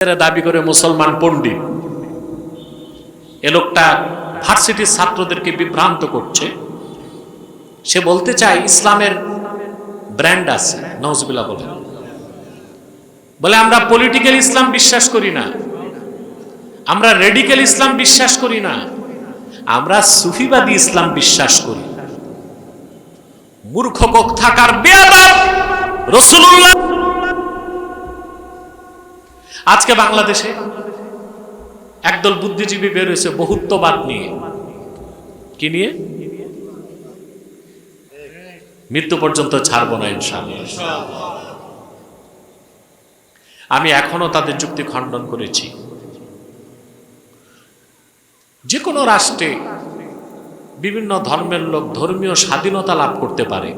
দাবি করে মুসলমান পণ্ডিত। এ লোকটা ভার্সিটির ছাত্রদেরকে বিভ্রান্ত করছে। সে বলতে চায়, ইসলামের ব্র্যান্ড আছে। নজবিল্লা বলে। বলে, আমরা পলিটিক্যাল ইসলাম বিশ্বাস করি না। আমরা রেডিক্যাল ইসলাম বিশ্বাস করি না। আমরা সুফিবাদী ইসলাম বিশ্বাস করি। মূর্খ কক থাকার বেয়াদব রসুল্লাহ আজকে বাংলাদেশে একদল বুদ্ধিজীবী বের হয়েছে বহুত্ববাদ নিয়ে। কি নিয়ে? মৃত্যু পর্যন্ত ছাড়বো না, ইনশাআল্লাহ। আমি এখনও তাদের যুক্তি খণ্ডন করেছি। যে কোনো রাষ্ট্রে বিভিন্ন ধর্মের লোক ধর্মীয় স্বাধীনতা লাভ করতে পারে।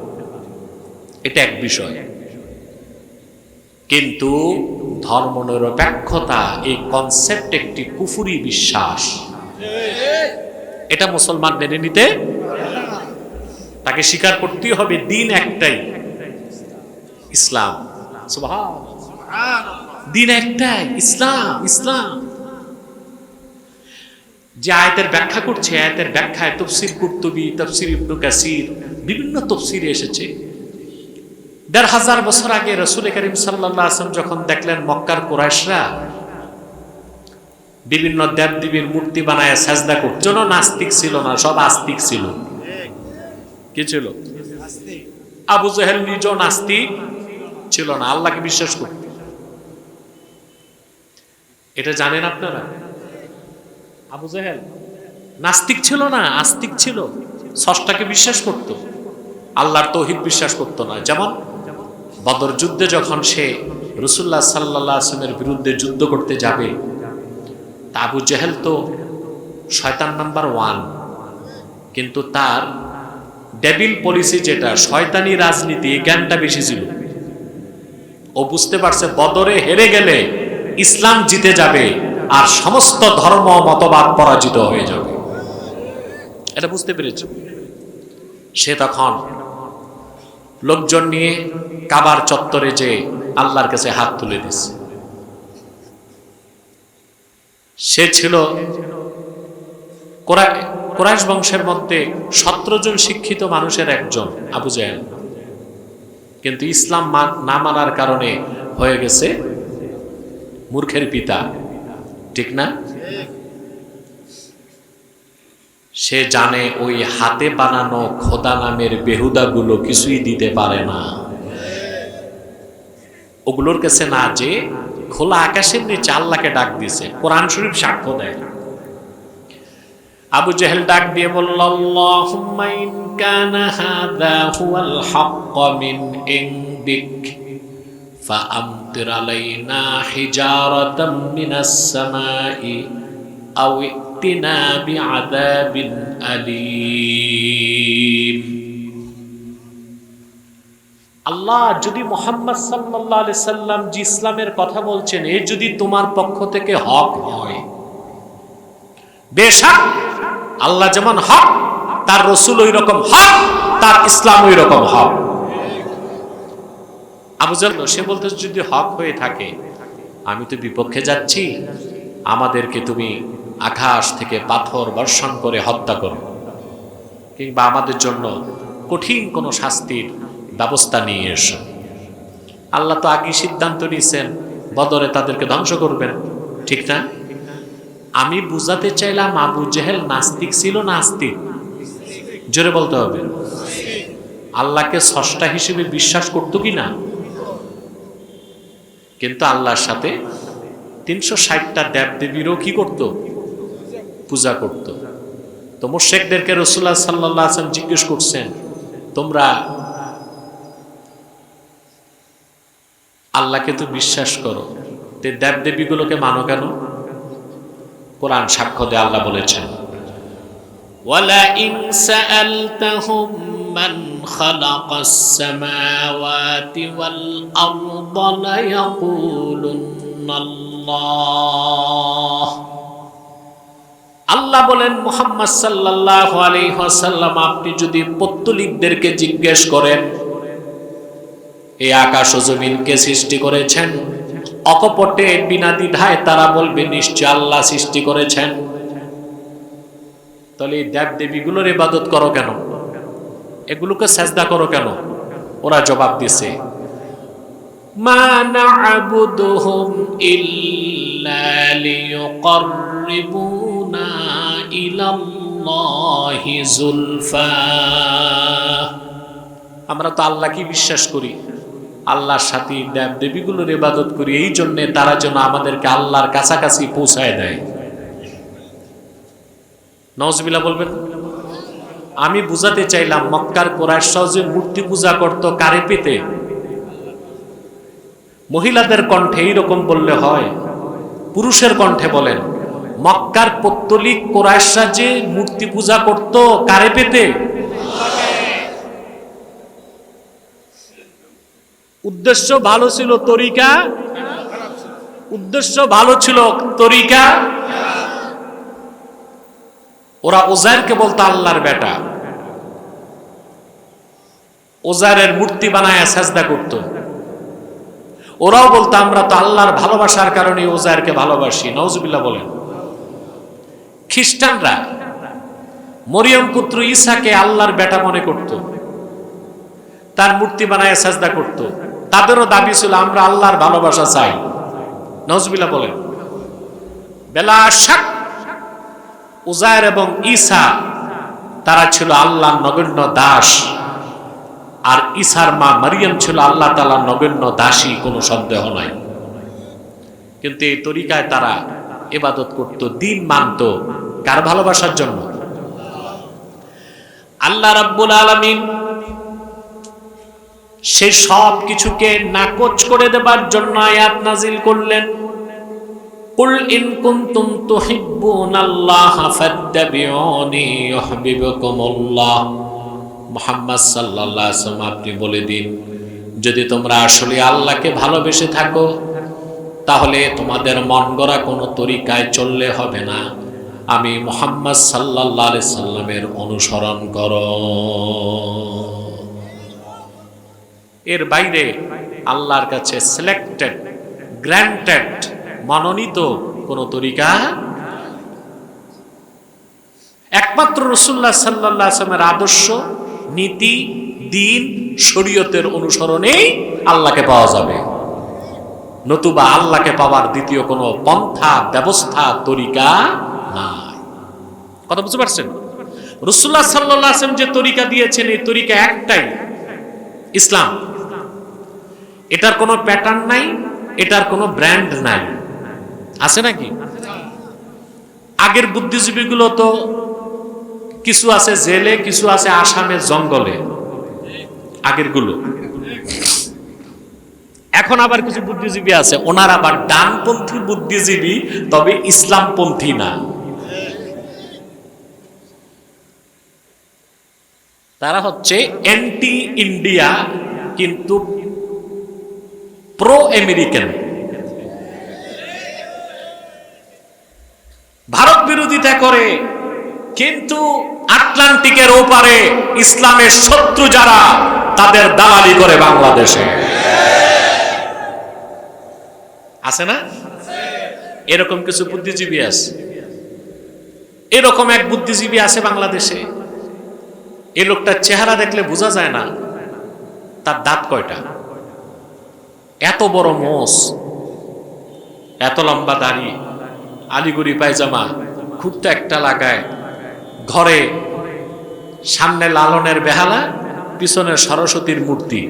এটা এক বিষয়। কিন্তু ধর্ম নিরপেক্ষতা এই কনসেপ্ট একটি কুফুরি বিশ্বাস। এটা মুসলমান মেনে নিতে তাকে স্বীকার করতেই হবে দিন একটাই। ইসলাম। দিন একটাই। ইসলাম ইসলাম। যে আয়াতের ব্যাখ্যা করছে, আয়াতের ব্যাখ্যায় তফসির কুর্তুবি, তফসির ইবনু কাসির, বিভিন্ন তফসিরে এসেছে। দেড় হাজার বছর আগে রসুল করিম সাল্লাহ আসলাম যখন দেখলেন মক্কার কোরাইশরা, বিভিন্ন দেব দেবীর মূর্তি বানায়, সাজদা জন্য নাস্তিক ছিল না, সব আস্তিক ছিল। কি ছিল? আবু জাহেল নিজ নাস্তিক ছিল না, আল্লাহকে বিশ্বাস করত। এটা জানেন আপনারা? আবু জাহেল নাস্তিক ছিল না, আস্তিক ছিল ষষ্ঠাকে বিশ্বাস করত। আল্লাহর তৌহিদ বিশ্বাস করত না। যেমন বদর যুদ্ধে যখন সে রসুল্লাহ সাল্লাহ আসলামের বিরুদ্ধে যুদ্ধ করতে যাবে আবু জেহেল তো শয়তান নাম্বার ওয়ান। কিন্তু তার ডেবিল পলিসি যেটা, শয়তানি রাজনীতি জ্ঞানটা বেশি ছিল। ও বুঝতে পারছে বদরে হেরে গেলে ইসলাম জিতে যাবে আর সমস্ত ধর্ম মতবাদ পরাজিত হয়ে যাবে। এটা বুঝতে পেরেছে? সে তখন লোকজন নিয়ে কাবার চত্বরে যে আল্লাহর কাছে হাত তুলে দিছে সে ছিল কোরা- কোরাইশ বংশের মধ্যে সতেরো জন শিক্ষিত মানুষের একজন, আবু জাহেল। কিন্তু ইসলাম না মানার কারণে হয়ে গেছে মূর্খের পিতা, ঠিক না? সে জানে ওই হাতে বানানো খোদা নামের বেহুদাগুলো কিছুই দিতে পারে না ওগুলোর কাছে না যে খোলা আকাশের নিচে আল্লাহকে ডাক দিছে কোরআন শরীফ সাক্ষ্য দেয় আবু জেহেল ডাক দিয়ে বলল আল্লাহুম্মা ইন কানা হাযা হুয়াল হাক্ক মিন ইনদিক فأمطر علينا حجارة من السماء أو ائتنا بعذاب أليم আল্লাহ যদি মোহাম্মদ সাল্লাহ আলি সাল্লাম যে ইসলামের কথা বলছেন এ যদি তোমার পক্ষ থেকে হক হয় বেশাক আল্লাহ যেমন হক তার রসুল ওই রকম হক তার ইসলাম ওই রকম হক আবু জাহল সে বলতে যদি হক হয়ে থাকে আমি তো বিপক্ষে যাচ্ছি আমাদেরকে তুমি আকাশ থেকে পাথর বর্ষণ করে হত্যা করো। কিংবা আমাদের জন্য কঠিন কোনো শাস্তির ব্যবস্থা নিয়ে এসো। আল্লাহ তো আগেই সিদ্ধান্ত নিয়েছেন, বদরে তাদেরকে ধ্বংস করবেন। ঠিক না? আমি বুঝাতে চাইলাম আবু জেহেল নাস্তিক ছিল নাস্তিক জোরে বলতে হবে। আল্লাহকে স্রষ্টা হিসেবে বিশ্বাস করতো কি না? কিন্তু আল্লাহর সাথে তিনশো ষাটটা দেব দেবীরও কি করত? পূজা করত তো মোশেকদেরকে রসুল্লাহ সাল্লাহ আসলাম জিজ্ঞেস করছেন তোমরা আল্লাহকে তো বিশ্বাস করো তে দেব দেবীগুলোকে মানো কেন কোরআন সাক্ষ্য দেয় আল্লাহ বলেছেন ولئن سألتهم من خلق السماوات والأرض ليقولن الله আল্লাহ বলেন, মোহাম্মদ সাল্লাহ আলাইসাল্লাম আপনি যদি পত্তলিকদেরকে জিজ্ঞেস করেন এই আকাশ ও জমিনকে সৃষ্টি করেছেন? অকপটে, বিনা দ্বিধায় তারা বলবে, নিশ্চয় আল্লাহ সৃষ্টি করেছেন। তাহলে এই দেব দেবীগুলোর ইবাদত করো কেন? এগুলোকে সেজদা করো কেন? ওরা জবাব দিছে, মা না'বুদুহুম ইল্লা লিয়ুকাররিবুনা আমরা তো আল্লাহকে বিশ্বাস করি। আল্লাহর সাথে দেব দেবীগুলোর ইবাদত করি। এই জন্য তারা যেন আমাদেরকে আল্লাহর কাছাকাছি পৌঁছায় দেয়। নজবিলা বলবেন, আমি বুঝাতে চাইলাম, মক্কার কোরআশ যে মূর্তি পূজা করত কারে পেতে? মহিলাদের কণ্ঠে এইরকম বললে হয়, পুরুষের কণ্ঠে বলেন মক্কার পত্তলিক কোরআশরা যে মূর্তি পূজা করত, কারে পেতে? উদ্দেশ্য ভালো ছিল তরিকা? উদ্দেশ্য ভালো ছিল তরিকা? ওরা ওজারকে বলতো আল্লাহর বেটা। ওজারের মূর্তি বানায় সাজদা করত। ওরাও বলতো, আমরা তো আল্লাহর ভালোবাসার কারণে ওজারকে ভালোবাসি। নওজবিল্লা বলেন। খ্রিস্টানরা। মরিয়ম পুত্র ঈসাকে আল্লাহর বেটা মনে করত। তার মূর্তি বানায় সাজদা করত। তাদেরও দাবি ছিল, আমরা আল্লাহর ভালোবাসা চাই। নজবিলা বলেন, বেলা শাক উজায়ের এবং ঈসা, তারা ছিল আল্লাহ নগণ্য দাস। আর ঈসার মা মারিয়াম ছিল আল্লাহ তালা নগণ্য দাসী, কোনো সন্দেহ নাই। কিন্তু এই তরিকায় তারা এবাদত করত, দিন মানত, কার ভালোবাসার জন্য? আল্লাহ রাব্বুল আলামিন সে সব কিছুকে নাকচ করে দেবার জন্য আয়াত নাজিল করলেন। কুল ইন কুনতুম তুহিব্বুনাল্লাহ ফাত্তাবিউনি ইউহিব্বুকুমুল্লাহ। মুহাম্মদ সাল্লাল্লাহু আলাইহি ওয়াসাল্লাম, আপনি বলে দিন, যদি তোমরা আসলে আল্লাহকে ভালোবেসে থাকো তাহলে তোমাদের মন গড়া কোনো তরিকায় চললে হবে না। আমি মোহাম্মদ আলাইহি সাল্লামের অনুসরণ কর। এর বাইরে আল্লাহর কাছে সিলেক্টেড গ্র্যান্টেড মনোনীত কোন তরিকা একমাত্র রসুল্লাহ সাল্লাহ আসলামের আদর্শ, নীতি, দিন, শরীয়তের অনুসরণেই আল্লাহকে পাওয়া যাবে। নতুবা আল্লাহকে পাওয়ার দ্বিতীয় কোনো পন্থা, ব্যবস্থা, তরিকা নাই। কথা বুঝতে পারছেন? রসুল্লাহ সাল্লাহ আসলাম যে তরিকা দিয়েছেন, এই তরিকা একটাই, ইসলাম। এটার কোনো প্যাটার্ন নাই, এটার কোনো ব্র্যান্ড নাই। আছে নাকি? আগের বুদ্ধিজীবীগুলো তো কিছু আছে জেলে, কিছু আছে আসামের জঙ্গলে আগেরগুলো এখন আবার কিছু বুদ্ধিজীবী আছে, ওনার আবার ডানপন্থী বুদ্ধিজীবী, তবে ইসলামপন্থী না। তারা হচ্ছে অ্যান্টি ইন্ডিয়া কিন্তু প্রো আমেরিকান ভারত বিরোধিতা করে, কিন্তু আটলান্টিকের ওপারে ইসলামের শত্রু যারা, তাদের দালালি করে বাংলাদেশে। আছে না? এরকম কিছু বুদ্ধিজীবী আছে। এরকম এক বুদ্ধিজীবী আছে বাংলাদেশে। এই লোকটার চেহারা দেখলে বোঝা যায় না, তার দাঁত কয়টা? এত বড় মোষ, এত লম্বা দাড়ি, আলিগুড়ি পায়জামা খুঁটটা একটা লাগায়। ঘরে সামনে লালনের বেহালা, পিছনে সরস্বতীর মূর্তি।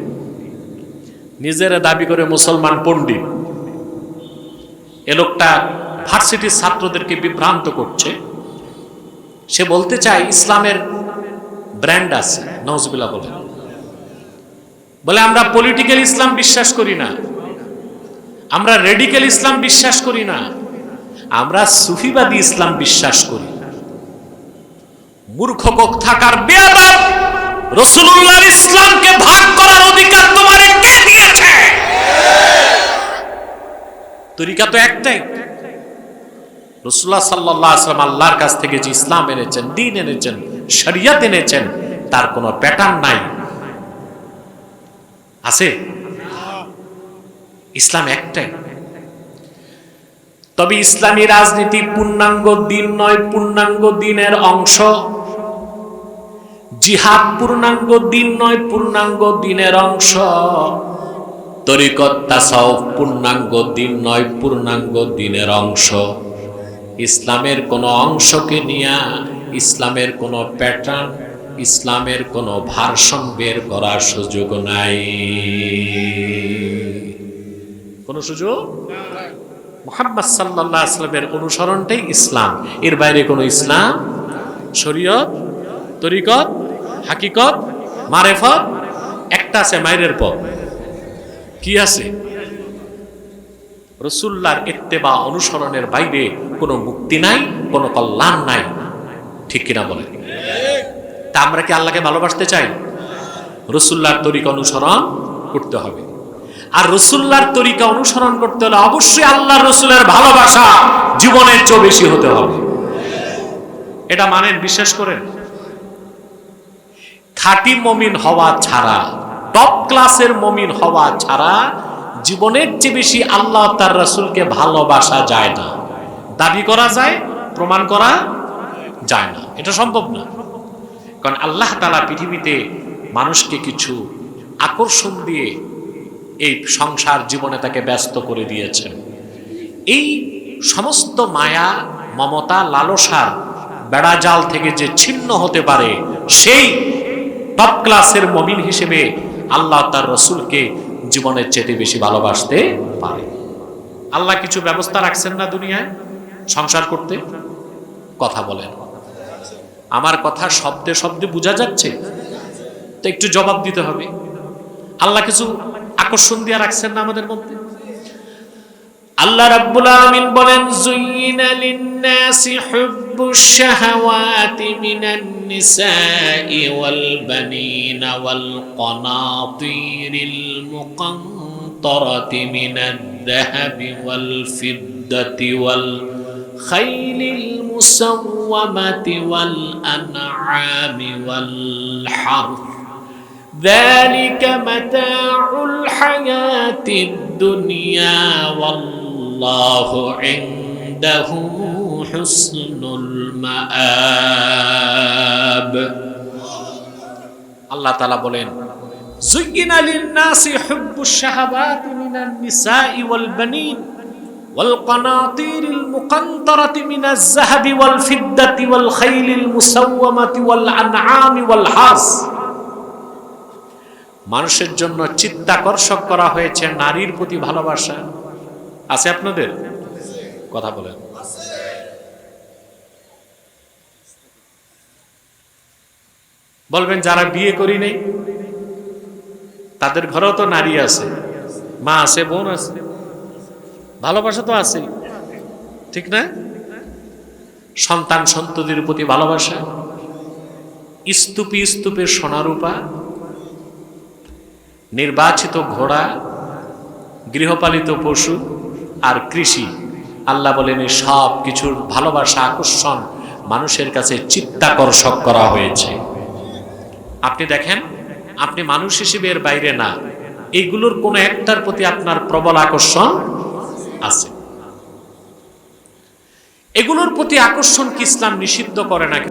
নিজেরা দাবি করে মুসলমান পণ্ডিত। এ লোকটা ভার্সিটির ছাত্রদেরকে বিভ্রান্ত করছে। সে বলতে চায়, ইসলামের ব্র্যান্ড আছে। নজবিল্লা বলে। বলে, আমরা পলিটিক্যাল ইসলাম বিশ্বাস করি না। আমরা রেডিক্যাল ইসলাম বিশ্বাস করি না। আমরা সুফিবাদী ইসলাম বিশ্বাস করি। মূর্খ কক থাকার বেয়াদব রসুল্লাহর ইসলামকে ভাগ করার অধিকার তোমার কে দিয়েছে? তরিকা তো একটাই। রসুল্লাহ সাল্লাহ আসলাম আল্লাহর কাছ থেকে যে ইসলাম এনেছেন, দিন এনেছেন, শরিয়াত এনেছেন, তার কোনো প্যাটার্ন নাই। আছে? ইসলাম একটাই। তবে ইসলামী রাজনীতি পূর্ণাঙ্গ দিন নয়, পূর্ণাঙ্গ দিনের অংশ। জিহাদ পূর্ণাঙ্গ দিন নয়, পূর্ণাঙ্গ দিনের অংশ। তরিকত তাসাউফ পূর্ণাঙ্গ দিন নয়, পূর্ণাঙ্গ দিনের অংশ। ইসলামের কোনো অংশকে নিয়ে, ইসলামের কোনো প্যাটার্ন, ইসলামের কোনো ভার্সন বের করার সুযোগ নাই। কোনো সুযোগ? মোহাম্মদ সাল্লাহ আসলামের অনুসরণটাই ইসলাম। এর বাইরে কোনো ইসলাম? শরীয়ত? তরিকত? হাকিকত? মারেফত? একটা আছে মায়ের পথ। কি আছে? রসুল্লার ইত্তেবা অনুসরণের বাইরে কোনো মুক্তি নাই, কোনো কল্যাণ নাই। ঠিক কিনা বলে তা আমরা কি আল্লাহকে ভালোবাসতে চাই? রসুল্লার তরিকা অনুসরণ করতে হবে। আর রসুল্লার তরিকা অনুসরণ করতে হলে অবশ্যই আল্লাহ রসুলের ভালোবাসা জীবনের চেয়ে বেশি হতে হবে। এটা মানেন, বিশ্বাস করেন? খাঁটি মমিন হওয়া ছাড়া টপ ক্লাসের মমিন হওয়া ছাড়া জীবনের চেয়ে বেশি আল্লাহ তার রসুলকে ভালোবাসা যায় না। দাবি করা যায়, প্রমাণ করা যায় না। এটা সম্ভব না। কারণ আল্লাহ তালা পৃথিবীতে মানুষকে কিছু আকর্ষণ দিয়ে এই সংসার জীবনে তাকে ব্যস্ত করে দিয়েছেন। এই সমস্ত মায়া, মমতা, লালসার বেড়াজাল থেকে যে ছিন্ন হতে পারে, সেই টপ ক্লাসের মমিন হিসেবে আল্লাহ তার রসুলকে জীবনের চেয়ে বেশি ভালোবাসতে পারে। আল্লাহ কিছু ব্যবস্থা রাখছেন না দুনিয়ায়? সংসার করতে? কথা বলেন। আমার কথা শব্দে শব্দে বোঝা যাচ্ছে? তো একটু জবাব দিতে হবে। আল্লাহ কিছু আকর্ষণ দিয়ে রাখছেন না আমাদের মধ্যে? আল্লাহ রাব্বুল আলামিন বলেন জুইনা লিন-নাসি হুব্বুশ শাহাওয়াতি মিনান নিসাই ওয়াল বানিনা ওয়াল কনাতিরিল মুকান্তারাতি মিনাদ যাহাবি ওয়াল ফিদ্দাতি ওয়াল খাইলিল মুসাওয়ামাতি ওয়াল আনআমি ওয়াল হারথ ذلك متاع الحياة الدنيا والله عنده حسن المآب আল্লাহ তালা বলেন زين للناس حب الشهوات من النساء والبنين والقناطير المقنطرة من الذهب والفضة والخيل المسومة والأنعام والحرث মানুষের জন্য চিত্তাকর্ষক করা হয়েছে নারীর প্রতি ভালোবাসা আছে আপনাদের? কথা বলেন। বলবেন, যারা বিয়ে করি নেই, তাদের ঘরেও তো নারী আছে, মা আছে, বোন আছে, ভালোবাসা তো আছে ঠিক না? সন্তান সন্ততির প্রতি ভালোবাসা, স্তূপে স্তূপে সোনারূপা, নির্বাচিত ঘোড়া, গৃহপালিত পশু আর কৃষি। আল্লাহ বলেন এই সব কিছুর ভালোবাসা, আকর্ষণ মানুষের কাছে চিত্তাকর্ষক করা হয়েছে। আপনি দেখেন, আপনি মানুষ হিসেবে এর বাইরে না। এইগুলোর কোনো একটার প্রতি আপনার প্রবল আকর্ষণ আছে। এগুলোর প্রতি আকর্ষণ কি ইসলাম নিষিদ্ধ করে না